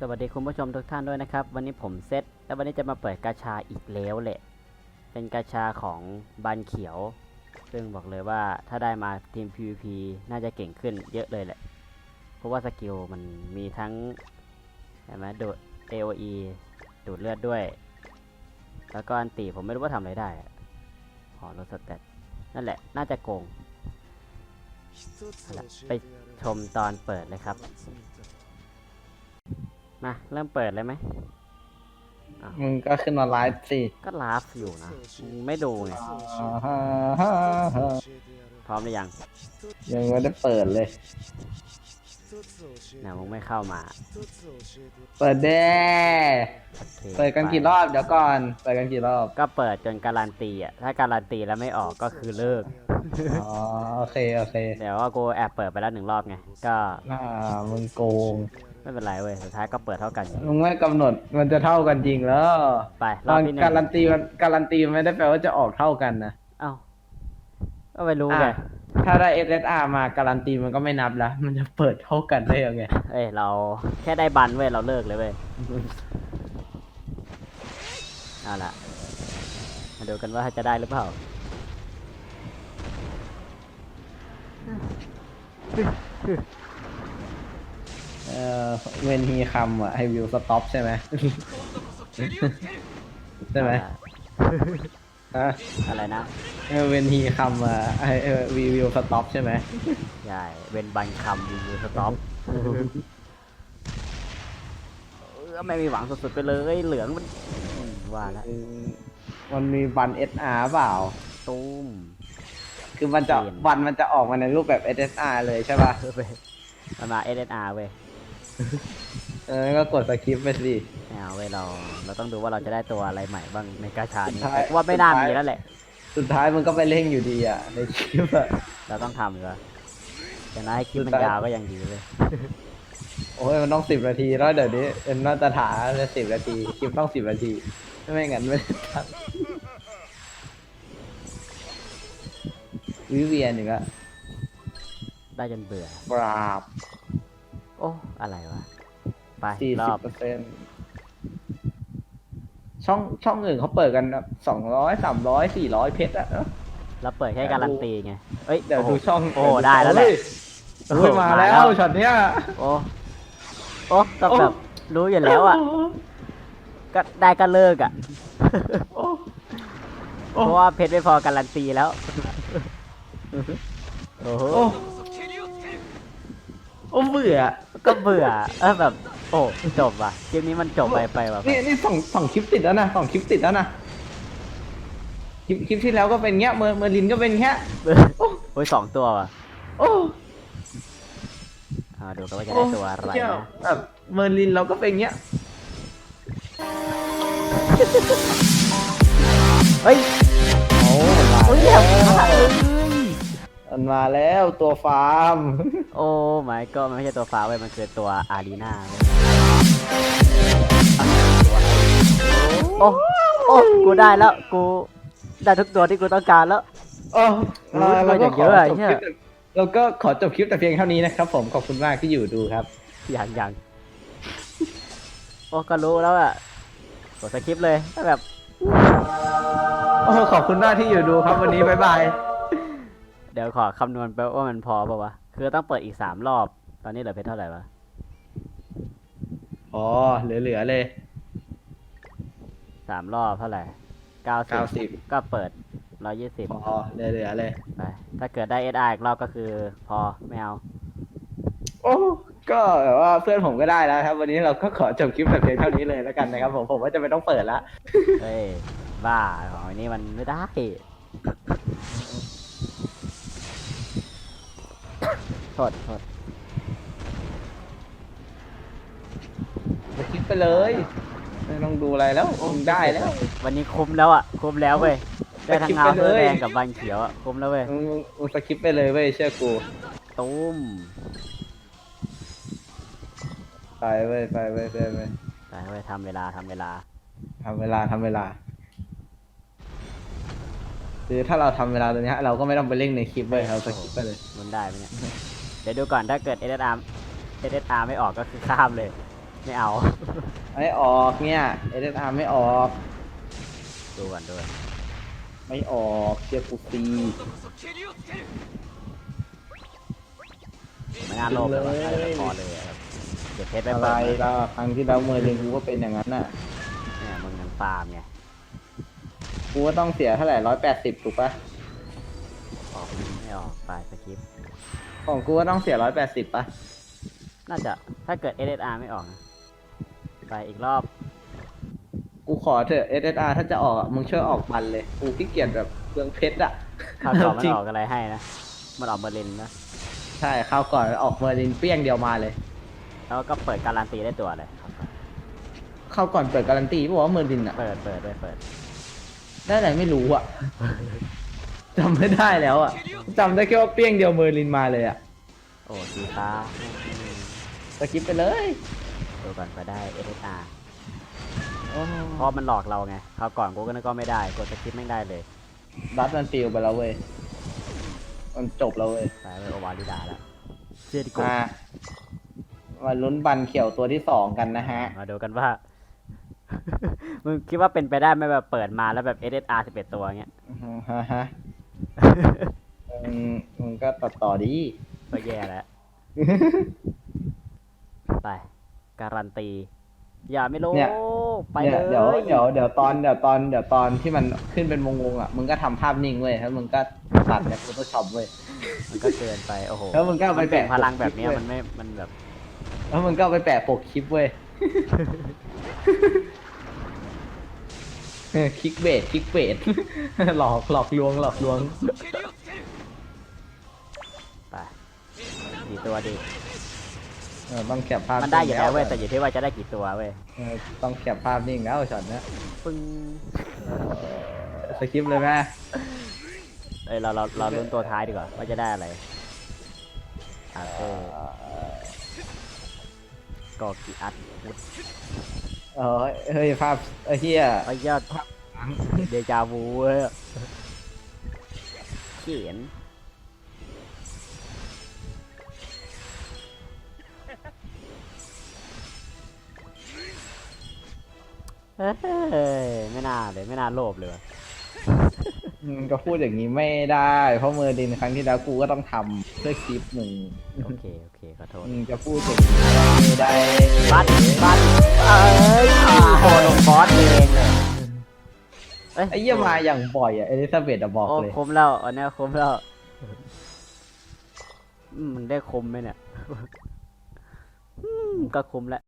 สวัสดีคุณผู้ชมทุกท่านด้วยนะครับ วันนี้ผมเซตแล้ววันนี้จะมาเปิดกาชาอีกแล้วแหละ เป็นกาชาของบานเขียว ซึ่งบอกเลยว่าถ้าได้มาทีม PVP น่าจะเก่งขึ้นเยอะเลยแหละ เพราะว่าสกิลมันมีทั้งเห็นไหมดูด AOE ดูดเลือดด้วย แล้วก็อันตีผมไม่รู้ว่าทำอะไรได้ขอลดสเตตนั่นแหละ น่าจะโกง ไปชมตอนเปิดเลยครับ มาเริ่มเปิดเลยไหม มึงก็ขึ้นมาไลฟ์สิก็ลาฟอยู่นะมึงไม่ดูไงอ่าฮะฮะฮะพร้อมหรือยังยังไม่ได้เปิดเลย เนี่ยมึงไม่เข้ามาเปิดแด้โอคเปิดกันกี่รอบเดี๋ยวก่อน เปิดกันกี่รอบ ก็เปิดจนการันตีอะถ้าการันตีแล้วไม่ออกก็คือเลิก อ๋อโอเคโอเคเดี๋ยวว่ากูแอบเปิดไปแล้วหนึ่งรอบไง ก็ อ่ามึงโกง ไม่เป็นไรเว้ยสุดท้ายก็เปิดเท่ากันอยู่มึงไม่กำหนดมันจะเท่ากันจริงแล้วไปรตออบนที่หนึ่การังนตีมันการันตีมันไม่ได้แปลว่าจะออกเท่ากันนะเอ้าก็ไปรู้ไงอะถ้าได้ SSR มาการันตีมันก็ไม่นับแล้วมันจะเปิดเท่ากันได้ยังไงเอ้ยเราแค่ได้บันเว้ยเราเลิกเลยเว้ยเอาล่ะมาดูกันว่าจะได้หรือเปล่า เอ่อเวนฮีคำอะให้วิวสต็อปใช่ไหม ใช่ไหมฮะอะไรนะเออเวนฮีคำอะให้เออวีวิวสต็อปใช่ไหมใช่เว้นบันคำรีวิวสต็อปเออไม่มีหวังสุดๆไปเลยเหลืองมันอืมว่าแล้วเออมันมีบัน SR เปล่า ตุ้ม คือมันจะเปลี่ยนวันมันจะออกมาในรูปแบบ SSR เลยใช่ป่ะเออเว้ยมันมา SSR เว้ย เออก็กดสคริปต์ไปสิไม่เอาเว้ยเรา เราต้องดูว่าเราจะได้ตัวอะไรใหม่บ้างในกาชานี้สุดท้าย แต่ว่าไม่น่าสุดท้ายมีแล้วแหละ สุดท้ายมันก็ไปเล่งอยู่ดีอะ ในคลิปอะ เราต้องทำเลยแต่น่าให้คลิปมันสุดท้าย ยาวก็ยังดีเลย โอ้ยมันต้องสิบนาทีแล้วเดี๋ยวนี้เป็นมาตรฐานจะสิบนาทีคลิปต้องสิบนาทีไม่งั้นไม่ได้ทันวิเวียนอีกอะได้จนเบื่อปราบ โอ้ อะไรวะ ไปสี่รสิอบ บเปอร์เซ็นต์ช่องช่องอื่นเขาเปิดกันสองร้อยสามร้อยสี่ร้อยเพชรอะเนอะเราเปิดแค่การันตีไงเอ้ยเดี๋ยวโโหดูช่องโอ้ ได้แล้วแหละโอ้ยมาแล้วช็อตเนี้ย โอ้ โอ้ก็แบบรู้อยู่แล้วอะ ก็ได้ก็เลิกอะ โอ้เพราะว่าเพชรไม่พอการันตีแล้ว โอ้โหโอ้ โอ้เบื่อ ก็เบื่อเออแบบโอ้จบว่ะคลิปนี้มันจบไปไปว่ะนี่นี่สองสองคลิปติดแล้วนะสองคลิปติดแล้วนะคลิปคลิปที่แล้วก็เป็นเงี้ยเมอร์เมอร์ลินก็เป็นเงี้ยโอ้โอ้ยสองตัวว่ะโอ้อ่าดูกันว่าจะได้ตัวอะไรเชี่ยนะแบบเมอร์ลินเราก็เป็นเงี้ย เฮ้ยโอ้มาโอ้ยแล้แบวบมากเลย มันมาแล้วตัวฟาร์ม โอ้ไม่ก็มันไม่ใช่ตัวฟ้าเว้ยมันคือตัวอารีนาเว้ยโอ้โอ้กูได้แล้วกูได้ทุกตัวที่กูต้องการแล้ว โอ้โอ้ยมันอย่างเยอะอะเหี้ยเราก็ขอจบคลิปแต่เพียงเท่านี้นะครับผม ขอบคุณมากที่อยู่ดูครับ อย่างอย่างโอ้ก็รู้แล้วอะกดสคริปต์เลยถ้าแบบ โอ้ ขอบคุณมากที่อยู่ดูครับวันนี้ บ๊ายบาย เดี๋ยวขอคำนวณไปว่ามันพอป่าวะ คือต้องเปิดอีกสามรอบ ตอนนี้เหลือเพชรเท่าไหร่วะ อ๋อ เหลือๆเลย สามรอบเท่าไหร่เก้าสิบ90 ก็เปิดร้อยยี่สิบอ๋อ เหลือๆเลย ไป ถ้าเกิดได้เอสอีกรอบก็คือพอไม่เอา โอ้ ก็แบบว่าเพื่อนผมก็ได้แล้วครับ วันนี้เราก็ขอจบคลิปแต่เพียงเท่านี้เลยแล้วกันนะครับผม ผมว่าจะไม่ต้องเปิดละ เฮ้ย บ้าของอันนี้มันไม่ได้ โทษโทษจะคลิปไปเลย ไม่ต้องดูอะไรแล้วมึงได้แล้ว วันนี้คุ้มแล้วอะคุ้มแล้วเว้ยได้ทั้งเงาไปคิดไปเสื้อเลยแดงกับบันเขียวอะคุ้มแล้วเว้ยมึงมึงมึงสคริปไปเลยเว้ยเชื่อกูตุ้มไปเว้ยไปเว้ยไปเว้ยไปเว้ยทำเวลาทำเวลาทำเวลาทำเวลาคือถ้าเราทำเวลาตรงเนี้ยเราก็ไม่ต้องไปเร่งในคลิปเว้ยเราสคริปไปเลยมันได้ไหมเนี่ยเดี๋ยวดูก่อนถ้าเกิด SSR SSR ไม่ออกก็คือข้ามเลย ไม่เอา ไม่ออกเนี่ยเอเดอาร์ไม่ออก ดูก่อนด้วยไม่ออกเชียร์กูซีไม่น่าโลภเลยว่ะน่าจะพอเลยอะครับเดี๋ยวเพชรไปอะไรเปิดล่ะครั้งที่แล้วเมอร์ลินกูก็เป็นอย่างนั้นน่ะเนี่ยมึงยังฟาร์มไงกูก็ต้องเสียเท่าไหร่ร้อยแปดสิบถูกปะออกไม่ออกไปสคริปต์ ของกูก็ต้องเสียร้อยแปดสิบปะน่าจะถ้าเกิด SSR ไม่ออกนะไปอีกรอบ กูขอเถอะ SSR ถ้าจะออกอะมึงช่วยออกบันเลย กูขี้เกียจแบบเปลืองเพชรอะ ข้าวก่อนมันจริงออกอะไรให้นะ มันออกเบอร์ลินนะ ใช่คราวก่อนออกเมอร์ลินเปี้ยงเดียวมาเลยแล้วก็เปิดการันตีได้ตัวเลยครับคราวก่อนเปิดการันตีบอกว่าเมอร์ลินอะ เปิดเปิดด้วยเปิด ได้อะไรไม่รู้อะ จำไม่ได้แล้วอะจำได้แค่ว่าเปี้ยงเดียวเมอร์ลินมาเลยอะโอ้สีฟ้าสกิปไปเลยดูก่อนไปได้ SSR เพราะมันหลอกเราไงคราวก่อนกูก็นึกว่าไม่ได้กดสคริปต์ไม่ได้เลยบัตมันฟิลไปแล้วเว้ยมันจบแล้วเว้ยไปไปโอวาลิดาแล้วเชื่อดีกว่ามามาลุ้นบันเขียวตัวที่สองกันนะฮะ มาดูกันว่า มึงคิดว่าเป็นไปได้ไหมแบบเปิดมาแล้วแบบ SSR 11ตัวเงี้ยฮะฮะ มึงมึงก็ตัดต่อดี ก็แย่แล้ว ไป การันตี อย่าไม่รู้เนี่ย ไปเนี่เลยเดี๋ยวเดี๋ยวเดี๋ยวตอนเดี๋ยวตอนเดี๋ยวตอนที่มันขึ้นเป็นวงๆอะมึงก็ทำภาพนิ่งเว้ยแล้วมึงก็ตัดใน Photoshop เว้ย มันก็เกินไป โอ้โหแล้วมึงก็เอาไปมันเป็นแปะพลังแบบเนี้ยคลิปมันไม่ มันแบบ แล้วมึงก็เอาไปแปะปกคลิปเว้ยเออ คลิกเบสคลิกเบสหลอกหลอกลวงหลอกลวงไปกี่ตัวดีเออต้องแคปภาพมันได้อยู่แล้วเว้ยนิ่งแต่อยู่ที่ว่าจะได้กี่ตัวเว้ยเออต้องแคปภาพนิ่งแล้วช็อตเนี้ยปึ้งสคริปต์เลยแม่เอ้ยเราเราเราลุ้นตัวท้ายดีกว่าว่าจะได้อะไรอาเต้กอกิอัดวุฒ เออเฮ้ยภาพไอ้เหี้ยไอ้ยอดเดจาวูเว้ยเขียนเฮ้ยไม่น่าเลยไม่น่าโลภเลยว่ะอืมก็พูดอย่างนี้ไม่ได้ เพราะเมอร์ดินครั้งที่แล้วกูก็ต้องทำเพื่อคลิปหนึ่งโอเคโอเคขอโทษ มึงจะพูดอย่างนี้ไม่ได้ บัตบัตเอ้ย เยไอ้เหี้ยมาอย่างบ่อยอะเอลิซาเบธอะบอกโอ้เลย คมแล้วอันเนี้ยคมแล้วอืมมันได้คมไหมเนี่ยอืมก็คมแล้ว